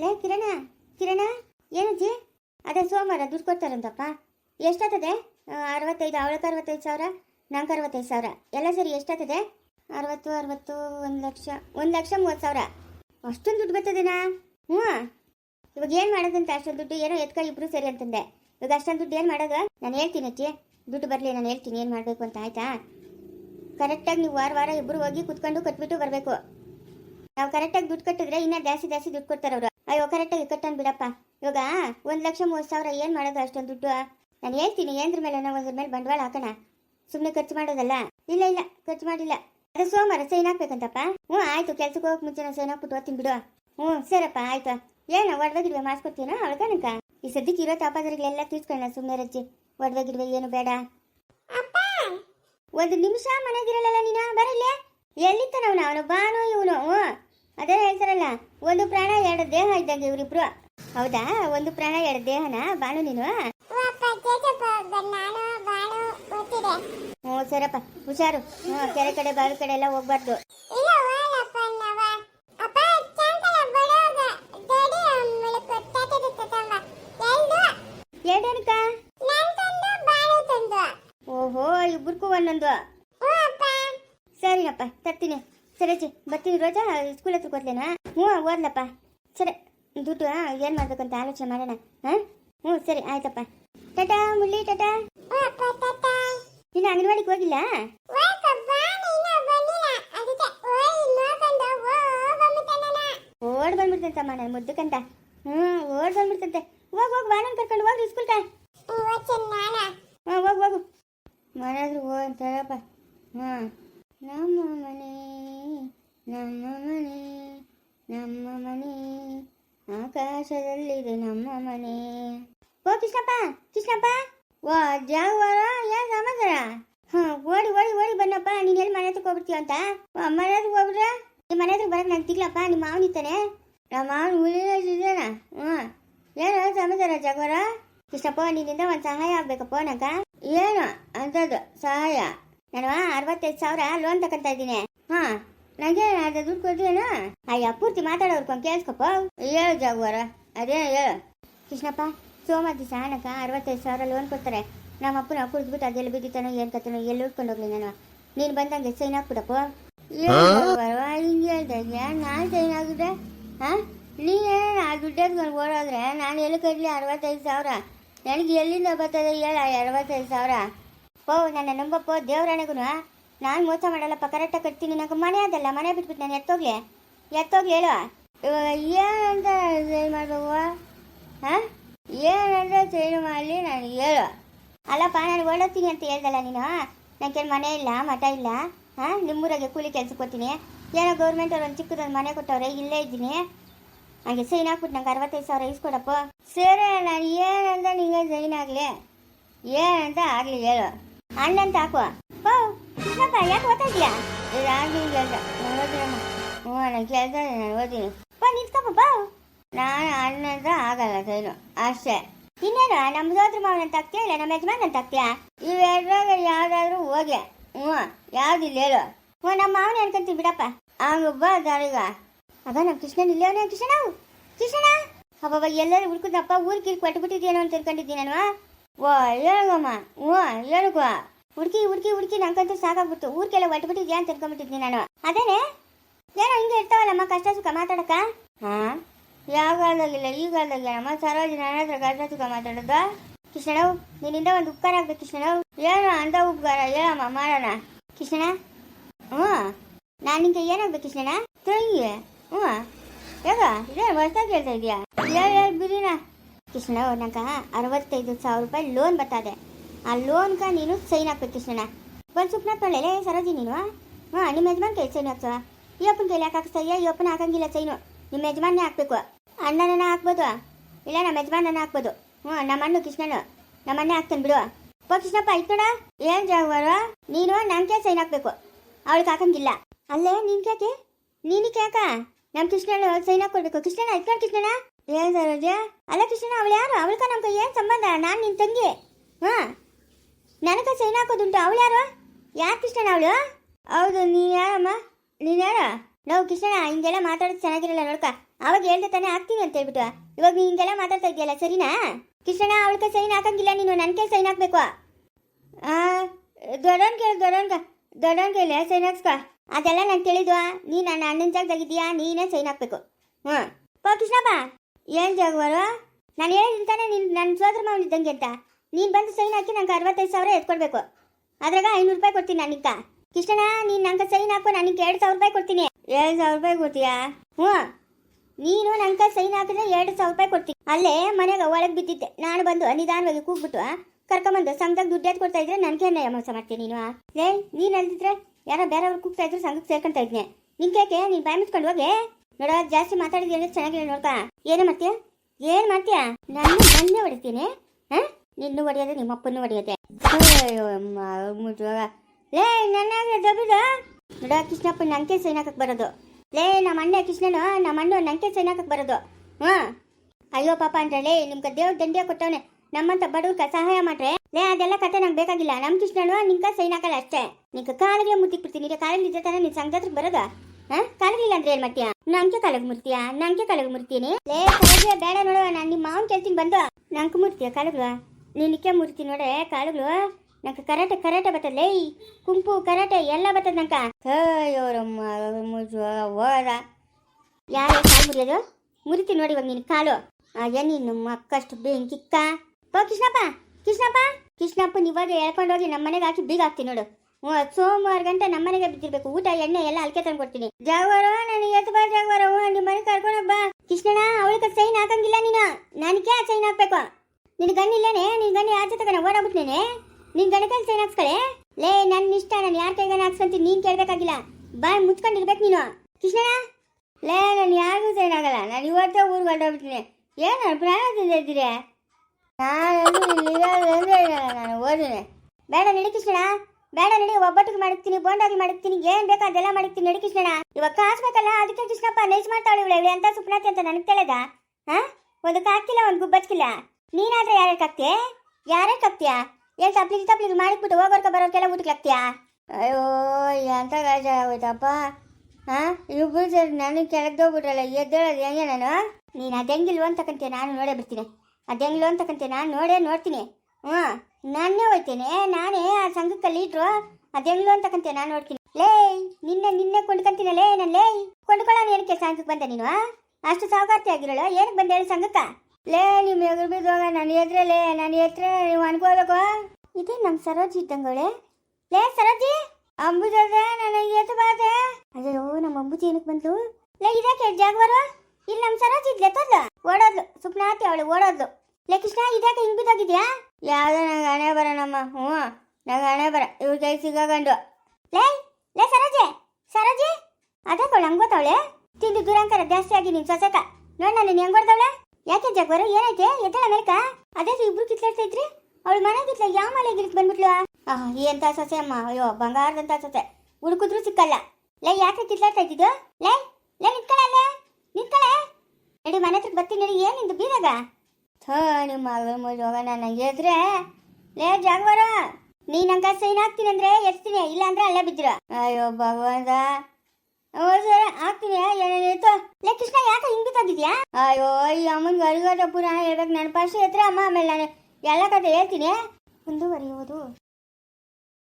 ಲೇ, ಕಿರಣ ಕಿರಣ ಏನಜ್ಜಿ ಅದೇ ಸೋಮವಾರ ದುಡ್ಡು ಕೊಡ್ತಾರಂತಪ್ಪ. ಎಷ್ಟಾಗ್ತದೆ ಅರವತ್ತೈದು, ಅವಳಕ್ಕೆ ಅರವತ್ತೈದು ಸಾವಿರ ನಂಗೆ ಅರವತ್ತೈದು ಸಾವಿರ. ಎಲ್ಲ ಸರಿ ಎಷ್ಟಾಗ್ತದೆ ಅರವತ್ತು ಅರವತ್ತು, ಒಂದು ಲಕ್ಷ ಒಂದು ಲಕ್ಷ ಮೂವತ್ತು ಸಾವಿರ. ಅಷ್ಟೊಂದು ದುಡ್ಡು ಬರ್ತದೇನಾ ಹ್ಞೂ. ಇವಾಗ ಏನು ಮಾಡೋದಂತ? ಅಷ್ಟೊಂದು ದುಡ್ಡು ಏನೋ ಎತ್ಕ ಇಬ್ಬರು ಸರಿ ಅಂತಂದೆ. ಇವಾಗ ಅಷ್ಟೊಂದು ದುಡ್ಡು ಏನು ಮಾಡೋದು? ನಾನು ಹೇಳ್ತೀನಿ ಅಜ್ಜಿ. ದುಡ್ಡು ಬರಲಿ, ನಾನು ಹೇಳ್ತೀನಿ. ಏನು ಮಾಡಬೇಕು ಅಂತ, ಆಯ್ತಾ? ಕರೆಕ್ಟಾಗಿ ನೀವು ವಾರ ವಾರ ಇಬ್ಬರು ಹೋಗಿ ಕುತ್ಕೊಂಡು ಕಟ್ಬಿಟ್ಟು ಬರಬೇಕು. ನಾವು ಕರೆಕ್ಟಾಗಿ ದುಡ್ಡು ಕಟ್ಟಿದ್ರೆ ಇನ್ನೂ ಜಾಸ್ತಿ ಜಾಸ್ತಿ ದುಡ್ಡು ಕೊಡ್ತಾರೆ ಅವರು ಅಯ್ಯೋ ಕರೆಕ್ಟಾಗಿ ಕಟ್ಟನ್ ಬಿಡಪ್ಪ. ಇವಾಗ ಒಂದು ಲಕ್ಷ ಮೂವತ್ತು ಸಾವಿರ ಏನು ಮಾಡೋದು ಅಷ್ಟೊಂದು ದುಡ್ಡು? ನಾನು ಹೇಳ್ತೀನಿ ಏನ್ರ ಮೇಲೆ ನಾವು ಅದ್ರ ಮೇಲೆ ಬಂಡವಾಳ ಹಾಕೋಣ. ಸುಮ್ಮನೆ ಖರ್ಚು ಮಾಡೋದಲ್ಲ? ಇಲ್ಲ ಇಲ್ಲ ಖರ್ಚು ಮಾಡಿಲ್ಲ. ಅದು ಸೋಮವಾರ ಸೈನ್ ಹಾಕ್ಬೇಕಂತಪ್ಪ? ಹ್ಞೂ ಆಯ್ತು ಕೆಲ್ಸಕ್ಕೆ ಹೋಗಕ್ಕೆ ಮುಂಚೆ ಸೈನ್ ಹಾಕ್ಬಿಟ್ಟು ಓದ್ತೀನಿ ಬಿಡು. ಹ್ಞೂ ಸರಪ್ಪ ಆಯ್ತು. ಏನು ಒಡವೆ ಗಿಡವೆ ಮಾಡಿಸ್ಕೊಡ್ತೀನೋ ಅವಳಕನಕ ಈ ಸದ್ಯಕ್ಕೆ ಇರೋ ತಾಪಾದರಿಗಳೆಲ್ಲ ತೀರ್ಸ್ಕೊಳ್ಳೋಣ ಸುಮ್ಮನೆ ರಜ್ಜಿ. ಒಡವೆ ಗಿಡವೆ ಏನು ಬೇಡ. ಒಂದು ನಿಮಿಷ ಮನೆಗಿರಲ್ಲ ನೀನು? ಬರಲ್ಲೇ ಎಲ್ಲಿತ್ತ ನಾವು? ಅವನು ಬಾನು ಇವನು. ಹ್ಞೂ. ಅದೇ ಹೇಳ್ತಾರಲ್ಲ ಒಂದು ಪ್ರಾಣ ಎರಡು ದೇಹ ಇದ್ದಂಗೆ ಇವರಿಬ್ರು. ಹೌದಾ? ಒಂದು ಪ್ರಾಣ ಎರಡು ದೇಹನ? ಬಾಳು ನೀನು? ಹ್ಞೂ ಸರಪ್ಪ ಹುಷಾರು. ಹ್ಞೂ ಕೆರೆ ಕಡೆ ಬಾವಿ ಕಡೆ ಎಲ್ಲ ಹೋಗ್ಬಾರ್ದು. ಎರಡೇನಕ್ಕ? ಓಹೋ ಇಬ್ಬರಿಗೂ ಒಂದೊಂದು. ಸರಿನಪ್ಪ ತರ್ತೀನಿ. ಸರಿಜಿ ಬರ್ತೀನಿ ರೋಜಾ? ಸ್ಕೂಲ್ ಹತ್ರ ಕೊಡ್ಲೇನಾ ಹ್ಞೂ ಓದ್ಲಪ್ಪ. ಸರಿ. ದುಡ್ಡು ಏನು ಮಾಡ್ಬೇಕಂತ ಆಲೋಚನೆ ಮಾಡೋಣ. ಹಾಂ ಹ್ಞೂ ಸರಿ ಆಯ್ತಪ್ಪ. ಟಾಟಾ ಮುಳ್ಳಿ ಟಾಟಾ. ನೀನು ಅಂಗನವಾಡಿಗೆ ಹೋಗಿಲ್ಲ? ಓಡ್ ಬಂದ್ಬಿಡ್ತಂತಮ್ಮ ಮನೆ ಮುದ್ದಕ್ಕಂತ ಹ್ಞೂ ಓಡ್ ಬಂದ್ಬಿಡ್ತಂತೆ. ಹೋಗ್ ಹೋಗಿ ಬಾಣನ್ ಕರ್ಕೊಂಡು ಹೋಗ್ರಿ ಸ್ಕೂಲ್ಕ ಹಾಂ ಹೋಗ್ ಹೋಗು. ಮನೆಯಾದ್ರು ಹೋ ಅಂತ ಹೇಳಪ್ಪ. ಹಾಂ. ನಮ್ಮ ಮನೆ. ನಮ್ಮ ಮನೆ ನಮ್ಮ ಮನೆ ಆಕಾಶದಲ್ಲಿದೆ ನಮ್ಮ ಮನೆ ಓ, ಕೃಷ್ಣಪ್ಪ ಕೃಷ್ಣಪ್ಪ ವಾ ಜಾಗವಾರ ಏನು ಸಮಾಚಾರ ಹಾಂ, ಓಡಿ ಓಡಿ ಓಡಿ ಬನ್ನಪ್ಪ, ನೀನು ಎಲ್ಲಿ ಮನೆ ಹತ್ರಕ್ಕೆ ಹೋಗ್ಬಿಡ್ತೀಯ ಅಂತ? ಮನೆ ಹತ್ರಕ್ಕೆ ಹೋಗ್ಬಿಟ್ರೆ ನಿಮ್ಮ ಮನೆ ಹತ್ರಕ್ಕೆ ಬರಕ್ಕೆ ನಂಗೆ ತಿಗ್ಲಪ್ಪ ನಿಮ್ಮ ಮಾವನ ಇತ್ತಾನೆ ನಮ್ಮ ಮಾವನ ಉಳಿದಾನ ಹ್ಞೂ ಏನು ಸಮಾಚಾರ ಜಾಗವಾರ ಕೃಷ್ಣಪ್ಪ, ನಿನ್ನಿಂದ ಒಂದು ಸಹಾಯ ಆಗ್ಬೇಕಪ್ಪ ನಂಗ ಏನು ಅಂಥದ್ದು ಸಹಾಯ? ನಾನು ಅರವತ್ತೈದು ಸಾವಿರ ಲೋನ್ ತಗೊಂತ ಇದ್ದೀನಿ. ಹಾ. ನನಗೆ ಅದು ದುಡ್ಡು ಕೊಡ್ತೀಯೇನು? ಅಯ್ಯ ಪೂರ್ತಿ ಮಾತಾಡೋರ್ಕೊಂಡು ಕೇಳಿಸ್ಕೊಪ್ಪ. ಹೇಳು ಜಾಗುವಾರ. ಅದೇ ಹೇಳು. ಕೃಷ್ಣಪ್ಪ ಸೋಮ ದಿವಸ ನನಗೆ ಅರವತ್ತೈದು ಸಾವಿರ ಲೋನ್ ಕೊಡ್ತಾರೆ. ನಮ್ಮ ಅಪ್ಪನ ಕುಡಿದ್ಬಿಟ್ಟು ಅದೆಲ್ಲ ಬಿದ್ದಿತ್ತಾನೋ ಏನು ಕತ್ತನೋ ಎಲ್ಲಿ ಉಟ್ಕೊಂಡು ಹೋಗ್ಲಿ ನಾನು. ನೀನು ಬಂದಂಗೆ ಸೈನ್ ಹಾಕ್ಬಿಡಪ್ಪ. ಹಿಂಗೆ ಹೇಳ್ದೆ ನಾನು ಸೈನ್ ಆಗಿದ್ದೆ ಹಾಂ? ನೀನೇ ಆ ದುಡ್ಡು ಓಡೋದ್ರೆ ನಾನು ಎಲ್ಲಿ ಕಟ್ಲಿ ಅರವತ್ತೈದು ಸಾವಿರ? ನನಗೆ ಎಲ್ಲಿಂದ ಬರ್ತದೆ ಹೇಳ ಅರವತ್ತೈದು ಸಾವಿರ? ಓ ನನ್ನ ನಂಬಪ್ಪ ದೇವರಾಣೆಗೂ ನಾನು ಮೋಸ ಮಾಡಲ್ಲಪ್ಪ ಕರೆಕ್ಟಾಗಿ ಕಟ್ತೀನಿ. ನಂಗೆ ಮನೆ ಅದಲ್ಲ, ಮನೆ ಬಿಟ್ಬಿಟ್ಟು ನಾನು ಎತ್ತೋಗ್ಲಿ? ಎತ್ತೋಗ್ಲಿ ಹೇಳು. ಏನಂತ ಸೇಲ್ ಮಾಡಬೇಕು? ಹಾಂ? ಏನಂತ ಸೇಲ್ ಮಾಡಲಿ ನಾನು ಹೇಳು. ಅಲ್ಲಪ್ಪ, ನಾನು ಓಡೋಗ್ತೀನಿ ಅಂತ ಹೇಳ್ದಲ್ಲ ನೀನು? ನನಗೆ ಮನೆ ಇಲ್ಲ, ಮಠ ಇಲ್ಲ. ಹಾಂ? ನಿಮ್ಮೂರಾಗೆ ಕೂಲಿ ಕೆಲ್ಸಕ್ಕೆ ಹೋಗ್ತೀನಿ. ಏನೋ ಗೌರ್ಮೆಂಟ್ ಅವ್ರು ಒಂದು ಚಿಕ್ಕದೊಂದು ಮನೆ ಕೊಟ್ಟವ್ರೆ, ಇಲ್ಲೇ ಇದ್ದೀನಿ. ಹಂಗೆ ಸೈನ್ ಹಾಕ್ಬಿಟ್ಟು ನಂಗೆ ಅರವತ್ತೈದು ಸಾವಿರ ಇಸ್ಕೊಡಪ್ಪ. ಸರಿ ನಾನು ಏನಂತ ನಿಂಗೆ ಸೈನ್ ಆಗಲಿ. ಏನಂತ ಆಗಲಿ ಹೇಳು. ಅಣ್ಣಂತ ಹಾಕುವ ಕೃಷ್ಣಪ್ಪ ಯಾಕೆ ಓದ್ತಾ ಹ್ಞೂ ನನ್ನ ಕೆಲಸ ನಾನು ಓದಿನಿ ಬಾ ನಾನು ಅಣ್ಣಂತ ಆಗಲ್ಲ ಸೈನು ಅಷ್ಟೇ ಇನ್ನೇನು ನಮ್ಮ ಸೋದ್ರ ಮಾವನ ಆಗ್ತೀಯ ಇಲ್ಲ ನಮ್ಮ ಯಜಮಾನ ಆಗ್ತೀಯಾ ಇವೆರಡರಾಗ ಯಾವ್ದಾದ್ರು ಹೋಗ್ಲಿ ಹ್ಞೂ ಯಾವ್ದಿಲ್ಲ ಹೇಳು ಹ್ಞೂ ನಮ್ಮ ಮಾವನ ಅನ್ಕೊಂತೀವಿ ಬಿಡಪ್ಪ ಹಂಗ ಬಾ ದಾರಿಗ ಆಗ ನಮ್ಮ ಕೃಷ್ಣನ್ ಇಲ್ಲವನೇ ಕೃಷ್ಣ ಕೃಷ್ಣ ಅಬ್ಬಬ್ಬ ಎಲ್ಲರೂ ಹುಡ್ಕುದಪ್ಪ ಊರಿಗೆ ಕೊಟ್ಬಿಟ್ಟಿದ್ದೇನೋ ಅಂತ ಅನ್ಕೊಂಡಿದ್ದೀನಿ ನಾನು ಓ ಹೇಳಮ್ಮ ಹ್ಞೂ ಹೇಳುವ ಹುಡುಕಿ ಹುಡುಕಿ ಹುಡುಕಿ ನಂಗಂತೂ ಸಾಕಾಗ್ಬಿಡ್ತು. ಊರಿಗೆಲ್ಲ ಒಟ್ಬಿಟ್ಟಿದ್ಯಾ ಅಂತ ಅನ್ಕೊಂಡ್ಬಿಟ್ಟಿದ್ದೀನಿ ನಾನು. ಅದೇನೆ? ಏನೋ ಹಿಂಗೆ ಇರ್ತಾವಲ್ಲಮ್ಮ, ಕಷ್ಟ ಸುಖ ಮಾತಾಡಕ ಹಾ? ಯಾವ ಕಾಲದಾಗಿಲ್ಲ ಈ ಕಾಲದಲ್ಲಿ ಅಮ್ಮ ಸರೋಜಿನ ನನ್ನ ಹತ್ರ ಕಷ್ಟ ಸುಖ ಮಾತಾಡೋದು? ಕೃಷ್ಣವ್ ನಿನ್ನಿಂದ ಒಂದು ಉಪಕಾರ ಆಗ್ಬೇಕು ಕೃಷ್ಣವ್ ಏನೋ ಅಂತ ಉಪಕಾರ ಹೇಳಮ್ಮ ಮಾಡೋಣ? ಕೃಷ್ಣ ಹ್ಞೂ. ನಾನು ನಿಂಗೆ ಏನಾಗ್ಬೇಕು ಕೃಷ್ಣನ ತಿಳಿಗೆ. ಹ್ಞೂ. ಯಾಕ? ಇದೇ ಹೊಸ್ದಾಗಿ ಹೇಳ್ತಾ ಇದೆಯಾ? ಬಿರಿನಾ ಕೃಷ್ಣ ನಂಗೆ ಅರವತ್ತೈದು ಸಾವಿರ ರೂಪಾಯಿ ಲೋನ್ ಬರ್ತದೆ. ಆ ನೀನು ಸೈನ್ ಹಾಕ್ಬೇಕು ಕೃಷ್ಣಣ್ಣ ಒಂದು ಸುಪ್ನ ತೊಳೆಲೆ ಸರೋಜಿ ನೀನು ಹಾಂ ನಿಮ್ಮ ಯಜಮಾನ್ ಕೈ ಸೈನ್ ಹಾಕ್ಸೋ? ಈ ಅಪ್ಪನ ಕೈಲಿ ಯಾಕೆ ಹಾಕಿಸ್ತಾ ಈ ಅಪ್ಪನ ಹಾಕಂಗಿಲ್ಲ ಸೈನು. ನಿಮ್ಮ ಯಜಮಾನೇ ಹಾಕ್ಬೇಕು. ಅಣ್ಣನ ಹಾಕ್ಬೋದು. ಇಲ್ಲ, ನಮ್ಮ ಯಜಮಾನನ ಹಾಕ್ಬೋದು. ಹ್ಞೂ ನಮ್ಮ ಅಣ್ಣ ಕೃಷ್ಣನು. ನಮ್ಮ ಅಣ್ಣ ಹಾಕ್ತಾನೆ ಬಿಡು. ಓ ಕೃಷ್ಣಪ್ಪ ಇತ್ತಡ ಏನು ಜಾಗವಾರ? ನೀನು ನಂಗೆ ಸೈನ್ ಹಾಕ್ಬೇಕು. ಅವಳಿಗೆ ಹಾಕಂಗಿಲ್ಲ. ಅಲ್ಲೇ, ನೀನು ಕ್ಯಾಕೆ? ನೀನು ಯಾಕ ನಮ್ಮ ಕೃಷ್ಣನು ಸೈನ್ ಹಾಕೊಡ್ಬೇಕು ಕೃಷ್ಣನ ಇಟ್ಕೊಂಡು ಕೃಷ್ಣನ. ಏನ್ ಸರೋಜ, ಅಲ್ಲ ಕೃಷ್ಣನ, ಅವಳು ಯಾರು? ನಮ್ಮ ನಮ್ಗೆ ಏನು ಸಂಬಂಧ? ನಾನು ನಿನ್ ತಂಗಿ. ಹಾ ನನಗ ಸೈನ್ ಹಾಕೋದುಂಟು. ಅವಳು ಯಾರು? ಯಾರು ಕೃಷ್ಣನ ಅವಳು? ಹೌದು, ನೀನ್ ಯಾರಮ್ಮ? ನೀನ್ ಯಾರ? ನಾವು ಕೃಷ್ಣನ ಹಿಂಗೆಲ್ಲ ಮಾತಾಡೋದು ಚೆನ್ನಾಗಿರಲ್ಲ ನೋಡ್ಕ. ಅವಾಗ ಹೇಳ್ದೆ ತಾನೇ ಹಾಕ್ತೀನಿ ಅಂತ ಹೇಳ್ಬಿಟ್ಟು ಇವಾಗ ನೀ ಹಿಂಗೆಲ್ಲ ಮಾತಾಡ್ತಾ ಇದೆಯಲ್ಲ ಸರಿನಾ? ಕಿಶಣ್ಣ ಅವಳಿಗೆ ಸೈನ್ ಹಾಕಂಗಿಲ್ಲ ನೀನು ನನಗೆ ಸೈನ್ ಹಾಕ್ಬೇಕು. ದೊಡ್ಡವನ್ ಕೇಳಿ, ದೊಡ್ಡವನ್ಗ. ದೊಡ್ಡವನ್ ಕೇಳಿ ಸೈನ್ ಹಾಕ್ಸ್ಕ? ಅದೆಲ್ಲ ನಾನು ಕೇಳಿದ್ವಾ ನೀ ನನ್ನ ಅಣ್ಣನ ಜಾಗದಾಗಿದ್ದೀಯಾ ನೀನೇ ಸೈನ್ ಹಾಕ್ಬೇಕು. ಹ್ಞೂ ಪೋ, ಕೃಷ್ಣಪ್ಪ. ಏನು ಜಾಗವಾರು? ನಾನು ಹೇಳಿದ್ದೀನಿ ತಾನೇ ನಿನ್ನ ನನ್ನ ಸೋದರ ಮಾವನ ಇದ್ದಂಗೆ ಅಂತ. ನೀನು ಬಂದು ಸೈನ್ ಹಾಕಿ ನಂಗೆ ಅರವತ್ತೈದು ಸಾವಿರ ಎತ್ಕೊಡ್ಬೇಕು. ಅದ್ರಾಗ ಐನೂರು ರೂಪಾಯಿ ಕೊಡ್ತೀನಿ ನನಗ ಕೃಷ್ಣಣ್ಣ, ನೀನು ನಂಗೆ ಸೈನ್ ಹಾಕು ನನಗೆ ಎರಡು ಸಾವಿರ ರೂಪಾಯಿ ಕೊಡ್ತೀನಿ. ಎರಡು ಸಾವಿರ ರೂಪಾಯಿ ಕೊಡ್ತೀಯಾ? ಹ್ಞೂ. ನೀನು ನಂಗೆ ಸೈನ್ ಹಾಕಿದ್ರೆ ಎರಡು ಸಾವಿರ ರೂಪಾಯಿ ಕೊಡ್ತೀನಿ. ಅಲ್ಲೇ ಮನೆಗೆ ಒಳಗೆ ಬಿದ್ದಿದ್ದೆ. ನಾನು ಬಂದು ನಿಧಾನವಾಗಿ ಕೂಗ್ಬಿಟ್ಟು ಕರ್ಕೊಂಬಂದು ಸಂಘದಾಗ ದುಡ್ಡು ಎತ್ತು ಕೊಡ್ತಾ ಇದ್ರೆ ನನಗೆ ಮೋಸ ಮಾಡ್ತೀನಿ ನೀನು ಲೇ, ನೀನು ಅಲ್ದಿದ್ರೆ ಯಾರೋ ಬೇರೆಯವ್ರು ಕೂಗ್ತಾ ಇದ್ರು ಸಂಘಕ್ಕೆ ಸೇರ್ಕೊಂತ ಇದ್ನೆ. ನಿನ್ ಕೇಕೆ ನೀನು ಬಾಯ್ ಮುಚ್ಕೊಂಡು ಹೋಗಿ. ನೋಡೋ, ಜಾಸ್ತಿ ಮಾತಾಡಿದ್ರೆ ಚೆನ್ನಾಗಿಲ್ಲ ನೋಡ್ಕ. ಏನು ಮಾಡ್ತೀಯ? ಏನು ಮಾಡ್ತೀಯ? ನಾನು ಬಂದೇ ಹೊಡಿತೀನಿ. ಹಾ? ನಿನ್ನೂ ಹೊಡೆಯೋದು ನಿಮ್ಮ ಅಪ್ಪನ ಹೊಡೆಯೋದೆ. ಲೇ, ನನ್ನ ದಬ್ಬಿದ ನೋಡ, ಕೃಷ್ಣಪ್ಪ ನಂಗೆ ಸೈನ್ ಹಾಕಕ್ಕೆ ಬರೋದು. ಲೇ, ನಮ್ಮ ಅಣ್ಣ ಕೃಷ್ಣನು, ನಮ್ಮ ಅಣ್ಣ ನಂಗೆ ಸೈನ್ ಹಾಕಕ್ ಬರೋದು. ಹಾ ಅಯ್ಯೋ, ಪಾಪ ಅಂದ್ರಲ್ಲೇ ನಿಮ್ಗೆ ದೇವ್ರ ದಂಡಿಯ ಕೊಟ್ಟವನೆ. ನಮ್ಮಂತ ಬಡವ್ರಿಗೆ ಸಹಾಯ ಮಾಡ್ರೆ, ಲೇ, ಅದೆಲ್ಲ ಕತೆ ನಂಗೆ ಬೇಕಾಗಿಲ್ಲ. ನಮ್ಮ ಕೃಷ್ಣನು ನಿಂಗೆ ಸೈನ್ ಹಾಕಲ್ಲ ಅಷ್ಟೇ. ನಿಂಗೆ ಕಾಲಿಗೆ ಮುತ್ತಿಕ್ಬಿಡ್ತೀನಿ ಈಗ ಕಾಲಿಗೆ ಇದ್ದ ತಾನೇ ನಿನ್ ಹತ್ರಕ್ ಬರೋದ. ಹಾ? ಕಾಲಿಗಿಲ್ಲ ಅಂದ್ರೆ ಏನ್ ಮಾಡ್ತೀಯ? ನಂಗೆ ಕಾಲಿಗೆ ಮುರ್ತೀಯ? ನಂಗೆ ಕಾಲಿಗೆ ಮುರ್ತೀನಿ ಲೇ, ಕಾಲಿಗೆ ಬೇಡ ನೋಡುವ, ನಾನು ನಿಮ್ಮ ಮಾವನ್ ಕೇಳ್ತೀನಿ, ಬಂದು. ನಂಗೆ ಮುರ್ತೀಯ ಕಾಲಿಗ್ಲು ನಿನಕ್ಕೆ ಮುರಿತಿ ನೋಡ್ರೆ ಕಾಳುಗಳು. ನಂಗೆ ಕರಾಟೆ ಕರಾಟೆ ಬರ್ತದೆ ಲೇ ಕುಂಪು, ಕರಾಟೆ ಎಲ್ಲ ಬರ್ತದೆ ನಂಕ ಅಯ್ಯೋರಮ್ಮ ಹೋದ ಯಾರು ಕಾಲು ಮುರಿಯೋದು ಮುರಿತಿ ನೋಡಿ ಇವಾಗ ನೀನು ಕಾಲು ಅಯ್ಯ, ನೀನು ಮಕ್ಕಷ್ಟು ಬೆಂಕಿಕ್ಕ. ಓ ಕೃಷ್ಣಪ್ಪ ಕೃಷ್ಣಪ್ಪ. ಕೃಷ್ಣಪ್ಪ ಇವಾಗ ಹೇಳ್ಕೊಂಡು ಹೋಗಿ ನಮ್ಮ ಮನೆಗೆ ಹಾಕಿ ಬೀಗ ಹಾಕ್ತೀನಿ ನೋಡು. ಸೋಮವಾರ ಗಂಟೆ ನಮ್ಮ ಮನೆಗೆ ಬಿದ್ದಿರ್ಬೇಕು. ಊಟ, ಎಣ್ಣೆ ಎಲ್ಲ ಅಲ್ಕೆ ತಂದು ಕೊಡ್ತೀನಿ. ಜಾಗವಾರ ನನಗೆ ಎತ್ತು ಬಾ ನಿಮ್ಮ ಮನೆ ಕರ್ಕೊಂಡು ಬಾ. ಕೃಷ್ಣಣ್ಣ, ಅವಳಿಗೆ ಸೈನ್ ಹಾಕಂಗಿಲ್ಲ ನೀನು. ನನಗೆ ಸೈನ್ ಹಾಕ್ಬೇಕು? ನಿನ್ ಗಣ್ಣಿಲ್ಲೇನೆ ನಿನ್ ಗಣ್ಣಿ ಆಚೆ ತಗೊಂಡ ಓಡಾಬಿಟ್ನೇನೆ ನಿನ್ನ ಗಣ ಕೈಲಿ ಸೈನ್ ಹಾಕ್ಸ್ಕಳೆ? ಲೇ ನನ್ನ ಇಷ್ಟ, ನಾನು ಯಾರ ಕೈಗಾನ ಹಾಕ್ಸ್ಕೊಂತೀನಿ ನೀನ್ ಕೇಳ್ಬೇಕಾಗಿಲ್ಲ. ಬಾಯ್ ಮುಚ್ಕೊಂಡಿರ್ಬೇಕು ನೀನು. ಕೃಷ್ಣಣ್ಣ? ಲೇ, ನಾನು ಯಾರಿಗೂ ಸೈನ್ ಆಗಲ್ಲ. ನಾನು ಇವತ್ತೇ ಊರಿಗೆ ಹೊರಟೋಗ್ಬಿಡ್ತೀನಿ ಏನು ಇದ್ದೀರಿ? ನಾನು ನಾನು ಓದಿನಿ ಬೇಡ ನಡಿ ಕೃಷ್ಣಣ ಬೇಡ ನಡಿ, ಒಬ್ಬಟ್ಟಿಗೆ ಮಾಡಿರ್ತೀನಿ, ಬೋಂಡಾಗಿ ಮಾಡಿರ್ತೀನಿ, ಏನು ಬೇಕೋ ಅದೆಲ್ಲ ಮಾಡಿರ್ತೀನಿ ನಡಿ ಕೃಷ್ಣಣ ಇವಾಗ ಕಾಸ್ಬೇಕಲ್ಲ ಅದಕ್ಕೆ ಕೃಷ್ಣಪ್ಪ ನೈಸ್ ಮಾಡ್ತಾವಳಿ ಇವಳು ಎಂತ ಸುಪ್ನಾತಿ ಅಂತ ನನಗೆ ತಿಳಿದ? ಹಾ? ಒಂದು ಕಾಕಿಲ್ಲ, ಒಂದು ಗುಬ್ಬಚ್ಕಿಲ್ಲ ನೀನಾದ್ರೆ ಯಾರ್ಯಾರು ಕತ್ತೆ ಯಾರ್ಯಾರು ಹಾಕ್ತೀಯ ಏನ್ ತಪ್ಲಿಗೆ ತಪ್ಲಿಗೆ ಮಾಡಿಬಿಟ್ಟು ಹೋಗೋರ್ಕ ಬರೋರ್ಕೆಲ್ಲ ಊಟಕ್ಕೆ ಹಾಕ್ತೀಯ ಅಯ್ಯೋ ಎಂತ ಗಾಜ ಆಗೋಯ್ತಪ್ಪ. ಹಾ ಇಬ್ಬರು ನಾನು ನನಗೆ ಕೆಳಗ್ದೋಗ್ಬಿಟ್ರಲ್ಲ ಎದ್ದೇಳೋದು ಹೆಂಗೆ ನಾನು? ನೀನು ಅದೆಂಗಿಲ್ವ ಅಂತಕ್ಕಂತೆ ನಾನು ನೋಡೇ ಬಿಡ್ತೀನಿ. ಅದೆಂಗಿಲ್ವ ಅಂತಕ್ಕಂತೆ ನಾನು ನೋಡೇ ನೋಡ್ತೀನಿ. ಹ್ಞೂ, ನಾನೇ ಹೋಯ್ತೇನೆ, ನಾನೇ ಆ ಸಂಘಕ್ಕೆ ಲೀಟ್ರು ಅದೆಂಗಿಲ್ವ ಅಂತಕ್ಕಂತೆ ನಾನು ನೋಡ್ತೀನಿ. ಲೇ, ನಿನ್ನೆ ನಿನ್ನೆ ಕೊಂಡ್ಕಂತೀನ ಲೇ ನಾನು ಲೇ? ಕೊಂಡ್ಕೊಳ್ಳೋಣ ಏನಕ್ಕೆ ಸಂಘಕ್ಕೆ ಬಂದೆ ನೀನು ಅಷ್ಟು ಸಾವುಕಾರ್ತಿ ಆಗಿರೋಳು, ಏನಕ್ಕೆ ಬಂದೆ ಹೇಳಿ ಸಂಘಕ್ಕ? ಲೇ ನಿಮ್ಮ ಎದುರು ಬಿದ್ದೋಗ ನನ್ನ ಎದ್ರಲ್ಲೇ ನನ್ನ ಎತ್ರ ನೀವು ಅನ್ಕೋಬೇಕು. ಇದೇ ನಮ್ಮ ಸರೋಜಿ ಇದ್ದಂಗವಳೆ. ಲೇ ಸರೋಜಿ ಅಂಬುಜದ ನನಗೆ ಎತ್ತು ಬಾತೆ ಅಯ್ಯೋ ನಮ್ಮ ಅಂಬುಜಿ ಏನಕ್ಕೆ ಬಂದ್ಲು? ಲೇ ಇದಕ್ಕೆ ಜಾಗವಾರ. ಇಲ್ಲಿ ನಮ್ಮ ಸರೋಜಿ ಇದ್ಲೆ ತೊದ್ಲು ಓಡೋದ್ಲು ಸುಪ್ನಾತಿ ಅವಳು ಓಡೋದ್ಲು. ಲೇ ಕೃಷ್ಣ ಇದಕ್ಕೆ ಹಿಂಗ್ ಬಿದ್ದೋಗಿದ್ಯಾ? ಯಾವ್ದೋ ನಂಗೆ ಹಣೆ ಬರ ನಮ್ಮ ಹ್ಞೂ ನಂಗೆ ಹಣೆ ಬರ ಇವ್ರ ಕೈ ಸಿಗಂಡು ಲೇ ಲೇ ಸರೋಜಿ ಸರೋಜಿ. ಅದಕ್ಕೆ ಅವಳು ಹಂಗೆ ಗೊತ್ತವಳೆ? ತಿಂದು ದುರಂಕಾರ ಜಾಸ್ತಿ ಆಗಿ ನಿನ್ ಸೊಸಕ. ನೋಡ್ ನಾನು ಹೆಂಗ್ ಹೊಡ್ದವಳೆ? ಯಾಕೆ ಜಗ್ವರ ಏನಾಯ್ತೆ? ಎದ್ದಳ ಮೇಲ್ಕ? ಅದೇ ಇಬ್ರು ಕಿತ್ಲಾಡ್ತಾ ಇದ್ರಿ? ಅವಳು ಮನೆಗಿತ್ಲ ಯಾವ ಮನೆಗಿರ್ಕ್ ಬಂದ್ಬಿಟ್ಲು? ಆಹ್ ಎಂತ ಸೊಸೆ ಅಮ್ಮ? ಅಯ್ಯೋ ಬಂಗಾರದಂತ ಸೊಸೆ? ಹುಡುಕಿದ್ರು ಸಿಕ್ಕಲ್ಲ. ಲೈ ಯಾಕೆ ಕಿತ್ಲಾಡ್ತಾ ಇದ್ದಿದ್ದು? ಲೈ ಲೇ ನಿಂತ್ಕಳ ಅಲ್ಲೇ ನಿಂತ್ಕಳ ನಡಿ ಮನೆ ಹತ್ರ ಬರ್ತೀನಿ ನಡಿ ಏನಿಂದು ಬೀರಾಗ ಥೋ ನಿಮ್ಮ ಮಗಳ ಮುಜೋಗ ನನ್ನ ಎದ್ರೆ. ಲೇ ಜಾಗವರ ನೀ ನಂಗೆ ಸೈನ್ ಹಾಕ್ತೀನಿ ಅಂದ್ರೆ ಎತ್ತೀನಿ ಇಲ್ಲ ಅಂದ್ರೆ ಅಲ್ಲೇ ಬಿದ್ದಿರ. ಅಯ್ಯೋ ಭಗವಂತ. ಏನೇನಿತ್ತು ಲೇ ಕೃಷ್ಣ, ಯಾಕೆ ಹಿಂಗೆ ಬಿದ್ದೋಗಿದ್ಯಾ ಅಯ್ಯೋ, ಈ ಅಮ್ಮನ ಅರಿಗಾಟ ಪುರಾಣ ಹೇಳ್ಬೇಕು ನನ್ನ ಫಸ್ಟ್ ಎತ್ರ ಅಮ್ಮ ಆಮೇಲೆ ನಾನು ಎಲ್ಲ ಕತೆ ಹೇಳ್ತೀನಿ. ಮುಂದುವರಿಯುವುದು.